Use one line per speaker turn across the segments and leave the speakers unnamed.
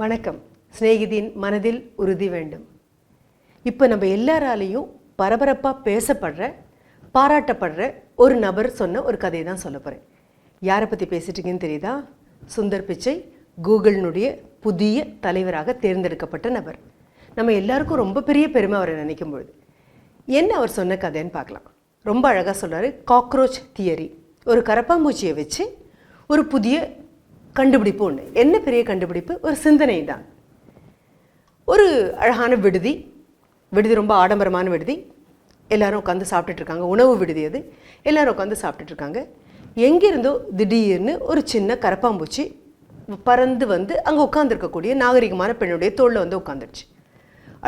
வணக்கம். சிநேகிதியின் மனதில் உறுதி வேண்டும். இப்போ நம்ம எல்லாராலையும் பரபரப்பாக பேசப்படுற பாராட்டப்படுற ஒரு நபர் சொன்ன ஒரு கதையை தான் சொல்ல போகிறேன் யாரை பற்றி பேசிட்டீங்கன்னு தெரியுதா? சுந்தர் பிச்சை கூகுளினுடைய புதிய தலைவராக தேர்ந்தெடுக்கப்பட்ட நபர். நம்ம எல்லாருக்கும் ரொம்ப பெரிய பெருமை அவரை நினைக்கும் பொழுது. என்ன அவர் சொன்ன கதைன்னு பார்க்கலாம். ரொம்ப அழகாக சொல்கிறார் காக்ரோச் தியரி. ஒரு கரப்பாம்பூச்சியை வச்சு ஒரு புதிய கண்டுபிடிப்பு ஒன்று என்ன பெரிய கண்டுபிடிப்பு? ஒரு சிந்தனை தான் ஒரு அழகான விடுதி. விடுதி ரொம்ப ஆடம்பரமான விடுதி. எல்லாரும் உட்காந்து சாப்பிட்டுட்டு இருக்காங்க உணவு விடுதி அது. எல்லாரும் உட்காந்து சாப்பிட்டுட்டு இருக்காங்க எங்கிருந்தோ திடீர்னு ஒரு சின்ன கரப்பாம்பூச்சி பறந்து வந்து அங்கே உட்காந்துருக்கக்கூடிய நாகரிகமான பெண்ணுடைய தோளில் வந்து உட்காந்துருச்சு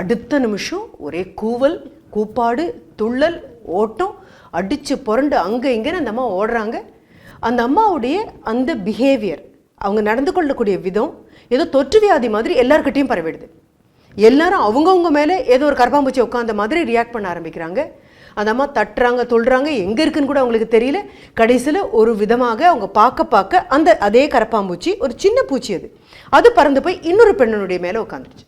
அடுத்த நிமிஷம் ஒரே கூவல் கூப்பாடு துள்ளல் ஓட்டம். அடித்து புரண்டு அங்கே இங்கேன்னு அந்த அம்மா ஓடுறாங்க. அந்த அம்மாவுடைய அந்த பிஹேவியர் அவங்க நடந்து கொள்ளக்கூடிய விதம் ஏதோ தொற்று வியாதி மாதிரி எல்லாருக்கிட்டையும் பரவிடுது. எல்லாரும் அவங்கவுங்க மேலே ஏதோ ஒரு கரப்பாம்பூச்சி உட்காந்த மாதிரி ரியாக்ட் பண்ண ஆரம்பிக்கிறாங்க. அந்த அம்மா தட்டுறாங்க துள்ளுறாங்க எங்கே இருக்குன்னு கூட அவங்களுக்கு தெரியல. கடைசியில் ஒரு விதமாக அவங்க பார்க்க பார்க்க அந்த அதே கரப்பாம்பூச்சி ஒரு சின்ன பூச்சி அது. அது பறந்து போய் இன்னொரு பெண்ணுடைய மேலே உட்காந்துருச்சு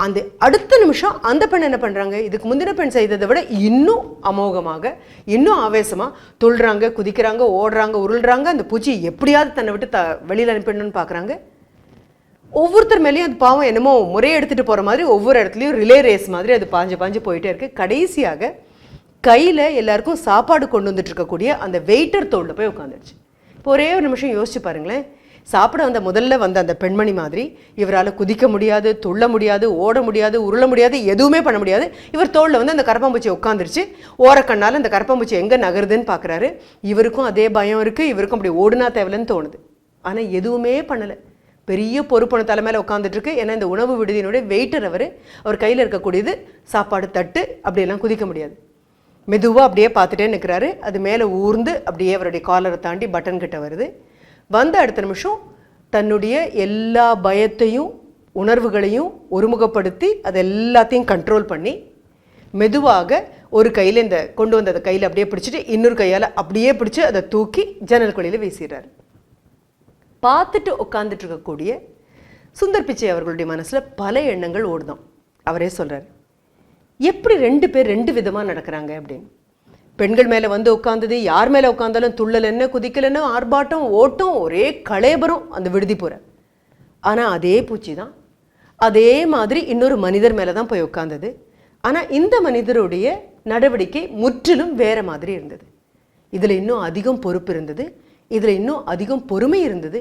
அந்த அடுத்த நிமிஷம் அந்த பெண் என்ன பண்ணுறாங்க இதுக்கு முந்தின பெண் செய்ததை விட இன்னும் அமோகமாக இன்னும் ஆவேசமாக துள்ளுறாங்க குதிக்கிறாங்க ஓடுறாங்க உருள்றாங்க. அந்த பூச்சி எப்படியாவது தன்னை விட்டு த வெளியில் அனுப்பிடணும்னு பார்க்குறாங்க. ஒவ்வொருத்தர் மேலேயும் அது பாவம் என்னமோ முறையை எடுத்துகிட்டு போகிற மாதிரி ஒவ்வொரு இடத்துலையும் ரிலே ரேஸ் மாதிரி அது பாஞ்சு பாஞ்சு போயிட்டே இருக்குது கடைசியாக கையில் எல்லாருக்கும் சாப்பாடு கொண்டு வந்துட்டு இருக்கக்கூடிய அந்த வெயிட்டர் தோளில் போய் உட்காந்துருச்சு இப்போ ஒரே ஒரு நிமிஷம் யோசிச்சு பாருங்களேன். சாப்பிட வந்த முதல்ல வந்த அந்த பெண்மணி மாதிரி இவரால் குதிக்க முடியாது துள்ள முடியாது ஓட முடியாது உருள முடியாது எதுவுமே பண்ண முடியாது. இவர் தோளில் வந்து அந்த கரப்பாம்பூச்சி உட்காந்துருச்சு ஓரக்கண்ணால் அந்த கரப்பாம்பூச்சி எங்கே நகருதுன்னு பார்க்குறாரு இவருக்கும் அதே பயம் இருக்குது இவருக்கும் அப்படி ஓடுனா தேவையில்லைன்னு தோணுது. ஆனால் எதுவுமே பண்ணலை. பெரிய பொறுப்பான தலை மேலே ஏன்னா இந்த உணவு விடுதியினுடைய வெயிட்டர் அவர் அவர் கையில் இருக்கக்கூடியது சாப்பாடு தட்டு அப்படியெல்லாம் குதிக்க முடியாது. மெதுவாக அப்படியே பார்த்துட்டே நிற்கிறாரு அது மேலே ஊர்ந்து அப்படியே அவருடைய காலரை தாண்டி பட்டன் கிட்ட வருது. வந்த அடுத்த நிமிஷம் தன்னுடைய எல்லா பயத்தையும் உணர்வுகளையும் ஒருமுகப்படுத்தி அது எல்லாத்தையும் கண்ட்ரோல் பண்ணி மெதுவாக ஒரு கையில் இந்த கொண்டு வந்த கையில் அப்படியே பிடிச்சிட்டு இன்னொரு கையால் அப்படியே பிடிச்சி அதை தூக்கி ஜன்னல் கொள்ளையில் வீசிடுறாரு. பார்த்துட்டு உட்காந்துட்டு இருக்கக்கூடிய சுந்தர் பிச்சை அவர்களுடைய மனசில் பல எண்ணங்கள் ஓடுதான். அவரே சொல்கிறார் எப்படி ரெண்டு பேர் ரெண்டு விதமாக நடக்கிறாங்க? அப்படின்னு. பெண்கள் மேலே வந்து உட்காந்தது யார் மேலே உட்காந்தாலும் துள்ளல் என்ன குதிக்கல் என்ன ஆர்ப்பாட்டம் ஓட்டம் ஒரே களையபரம் அந்த விடுதி போகிற ஆனால் அதே பூச்சி தான். அதே மாதிரி இன்னொரு மனிதர் மேலே தான் போய் உட்காந்தது ஆனால் இந்த மனிதருடைய நடவடிக்கை முற்றிலும் வேற மாதிரி இருந்தது. இதில் இன்னும் அதிகம் பொறுப்பு இருந்தது. இதில் இன்னும் அதிகம் பொறுமை இருந்தது.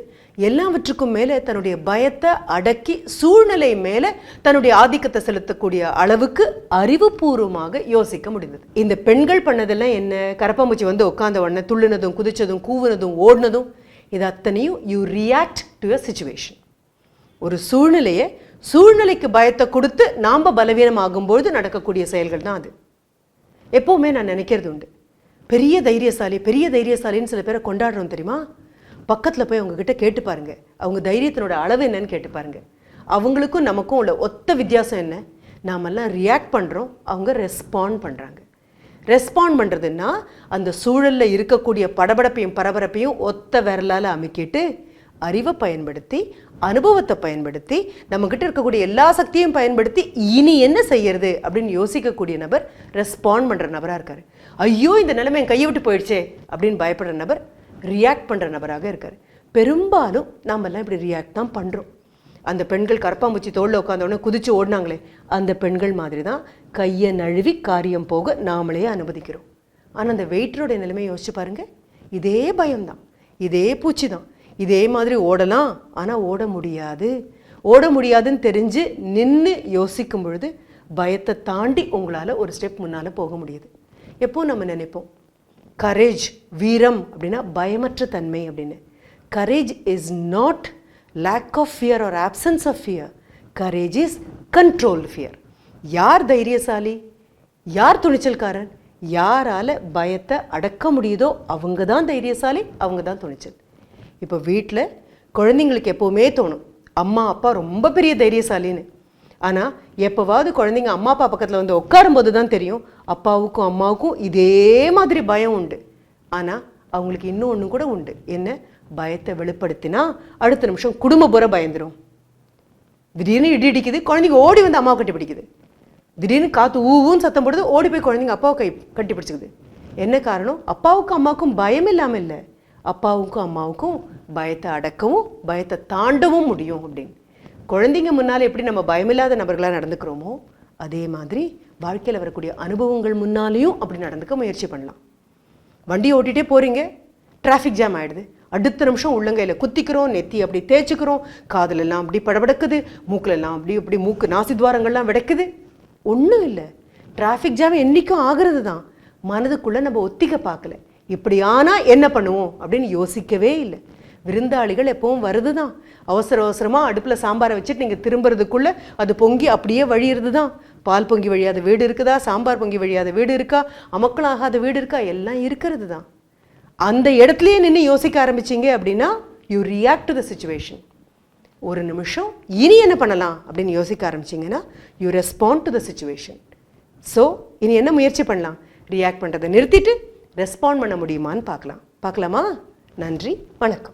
எல்லாவற்றுக்கும் மேலே தன்னுடைய பயத்தை அடக்கி சூழ்நிலை மேலே தன்னுடைய ஆதிக்கத்தை செலுத்தக்கூடிய அளவுக்கு அறிவுபூர்வமாக யோசிக்க முடிந்தது. இந்த பெண்கள் பண்ணதெல்லாம் என்ன? கரப்பாம்பூச்சி வந்து உட்காந்த உடனே துள்ளுனதும் குதிச்சதும் கூவுனதும் ஓடினதும் இது அத்தனையும் you react to a situation ஒரு சூழ்நிலையை சூழ்நிலைக்கு பயத்தை கொடுத்து நாம் பலவீனமாகும்பொழுது நடக்கக்கூடிய செயல்கள் தான் அது. எப்போவுமே நான் நினைக்கிறது உண்டு. பெரிய தைரியசாலி பெரிய தைரியசாலின்னு சில பேரை கொண்டாடுறோம் தெரியுமா? பக்கத்தில் போய் அவங்கக்கிட்ட கேட்டு பாருங்க. அவங்க தைரியத்தினோட அளவு என்னன்னு கேட்டு பாருங்க. அவங்களுக்கும் நமக்கும் உள்ள ஒத்த வித்தியாசம் என்ன? நாமெல்லாம் ரியாக்ட் பண்ணுறோம் அவங்க ரெஸ்பாண்ட் பண்ணுறாங்க ரெஸ்பாண்ட் பண்ணுறதுன்னா அந்த சூழலில் இருக்கக்கூடிய படபடப்பையும் பரபரப்பையும் ஒத்த விரலால் அமுக்கிட்டு அறிவை பயன்படுத்தி அனுபவத்தை பயன்படுத்தி நம்மக்கிட்ட இருக்கக்கூடிய எல்லா சக்தியும் பயன்படுத்தி இனி என்ன செய்யறது அப்படின்னு யோசிக்கக்கூடிய நபர் ரெஸ்பாண்ட் பண்ணுற நபராக இருக்கார். ஐயோ இந்த நிலைமை என் கையை விட்டு போயிடுச்சே அப்படின்னு பயப்படுற நபர் ரியாக்ட் பண்ணுற நபராக இருக்கார். பெரும்பாலும் நாமெல்லாம் இப்படி ரியாக்ட் தான் பண்ணுறோம் அந்த பெண்கள் கரப்பாம்பூச்சி தோளில் உட்காந்தோடனே குதிச்சு ஓடினாங்களே அந்த பெண்கள் மாதிரி தான் கையை நழுவி காரியம் போக நாமளே அனுமதிக்கிறோம். ஆனால் அந்த வெயிட்டரோட நிலைமையை யோசிச்சு பாருங்க. இதே பயம்தான். இதே பூச்சி தான் இதே மாதிரி ஓடலாம். ஆனால் ஓட முடியாது. ஓட முடியாதுன்னு தெரிஞ்சு நின்று யோசிக்கும் பொழுது பயத்தை தாண்டி உங்களால் ஒரு ஸ்டெப் முன்னால் போக முடியுது. எப்போ நம்ம நினைப்போம்? கரேஜ் வீரம் அப்படின்னா பயமற்ற தன்மை அப்படின்னு. Courage is not lack of fear or absence of fear courage is control fear யார் தைரியசாலி? யார் துணிச்சல்காரன்? யாரால பயத்தை அடக்க முடியுதோ அவங்க தான் தைரியசாலி அவங்க தான் துணிச்சல். இப்போ வீட்டில் குழந்தைங்களுக்கு எப்போவுமே தோணும். அம்மா அப்பா ரொம்ப பெரிய தைரியசாலின்னு. ஆனால் எப்போவாவது குழந்தைங்க அம்மா அப்பா பக்கத்தில் வந்து உட்காரும்போது தான் தெரியும். அப்பாவுக்கும் அம்மாவுக்கும் இதே மாதிரி பயம் உண்டு. ஆனால் அவங்களுக்கு இன்னும் ஒன்று கூட உண்டு. என்ன? பயத்தை வெளிப்படுத்தினா அடுத்த நிமிஷம் குடும்ப புற பயந்துடும் திடீர்னு இடி இடிக்குது குழந்தைங்க ஓடி வந்து அம்மாவை கட்டி பிடிக்குது. திடீர்னு காற்று ஊவும் சத்தம் போடுது ஓடி போய் குழந்தைங்க அப்பாவை கை கட்டி பிடிச்சிக்குது. என்ன காரணம்? அப்பாவுக்கும் அம்மாவுக்கும் பயம் இல்லாமல் இல்லை. அப்பாவுக்கும் அம்மாவுக்கும் பயத்தை அடக்கவும் பயத்தை தாண்டவும் முடியும் அப்படின்னு. குழந்தைங்க முன்னால் எப்படி நம்ம பயமில்லாத நபர்களாக நடந்துக்கிறோமோ அதே மாதிரி வாழ்க்கையில் வரக்கூடிய அனுபவங்கள் முன்னாலேயும் அப்படி நடந்துக்க முயற்சி பண்ணலாம். வண்டி ஓட்டிகிட்டே போகிறீங்க டிராஃபிக் ஜாம் ஆகிடுது அடுத்த நிமிஷம் உள்ளங்கையில் குத்திக்கிறோம் நெத்தி அப்படி தேய்ச்சிக்கிறோம் காதலெல்லாம் அப்படி படபடக்குது மூக்கிலெல்லாம் அப்படி இப்படி மூக்கு நாசி துவாரங்கள்லாம் விடக்குது. ஒன்றும் இல்லை. டிராஃபிக் ஜாம் என்றைக்கும் ஆகிறது தான் மனதுக்குள்ளே நம்ம ஒத்திக்க பார்க்கல. இப்படியானா என்ன பண்ணுவோம் அப்படின்னு யோசிக்கவே இல்லை. விருந்தாளிகள் எப்பவும் வருது தான் அவசர அவசரமாக அடுப்பில் சாம்பாரை வச்சுட்டு நீங்கள் திரும்புறதுக்குள்ளே அது பொங்கி அப்படியே வழியிறது தான் பால் பொங்கி வழியாத வீடு இருக்குதா? சாம்பார் பொங்கி வழியாத வீடு இருக்கா? அமக்களாகாத வீடு இருக்கா? எல்லாம் இருக்கிறது தான் அந்த இடத்துலயே நின்று யோசிக்க ஆரம்பிச்சீங்க அப்படின்னா you react to the situation ஒரு நிமிஷம் இனி என்ன பண்ணலாம் அப்படின்னு யோசிக்க ஆரம்பிச்சிங்கன்னா you respond to the situation so இனி என்ன முயற்சி பண்ணலாம்? ரியாக்ட் பண்ணுறதை நிறுத்திட்டு ரெஸ்பாண்ட் பண்ண முடியுமான்னு பார்க்கலாம். பார்க்கலாமா? நன்றி. வணக்கம்.